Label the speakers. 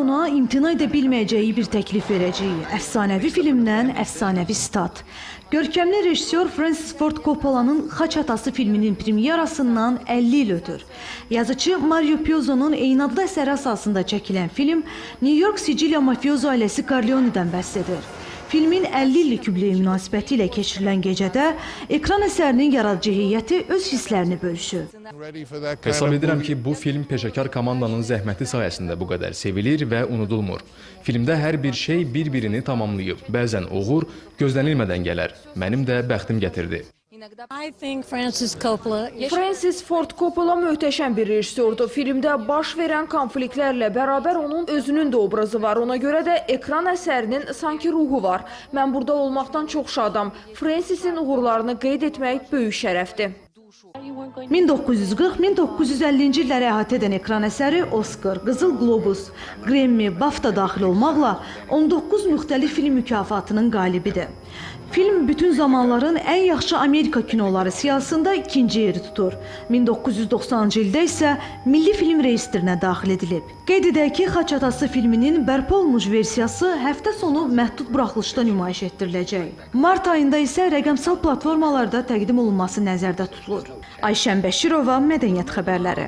Speaker 1: ona imtina edə bir təklif verəcəyi əfsanəvi filmdən əfsanəvi stat. Görkəmli rejissor Francis Ford Coppola'nın Xaç Atası filminin premyerasından 50 il ötür. Yazıcı Mario Puzo'nun eyni adlı əsəri əsasında çəkilən film New York Sicilya mafiozo ailəsi Corleone'dən. Filmin 50 illik yubileyi münasibəti ilə keçirilən gecədə ekran əsərinin yaradıcı heyəti öz hisslərini bölüşür.
Speaker 2: Hesab edirəm ki, bu film peşəkar komandanın zəhməti sayəsində bu qədər sevilir və unudulmur. Filmdə hər bir şey bir-birini tamamlayıb. Bəzən uğur gözlənilmədən gələr. Mənim də bəxtim gətirdi.
Speaker 3: I think Francis Coppola
Speaker 4: Francis Ford Coppola möhtəşəm bir rejissordur. Filmdə baş verən konfliktlərlə bərabər onun özünün də obrazı var. Ona görə də ekran əsərinin sanki ruhu var. Mən burada olmaqdan çox şadam. Francis'in uğurlarını qeyd etmək böyük şərəfdir.
Speaker 1: 1940-1950-ci illəri əhatə edən ekran əsəri Oscar, Qızıl Globus, Grammy, BAFTA daxil olmaqla 19 müxtəlif film mükafatının qalibidir. Film bütün zamanların ən yaxşı Amerika kinoları siyahısında ikinci yeri tutur. 1990-cı ildə isə Milli Film Reyestrinə daxil edilib. Qeyd edək ki, Xaç filminin bərpa olunmuş versiyası həftə sonu məhdud buraxılışda nümayiş etdiriləcək. Mart ayında isə rəqəmsal platformalarda təqdim olunması nəzərdə tutulur. Ayşən Bəşirova, Mədəniyyət xəbərləri.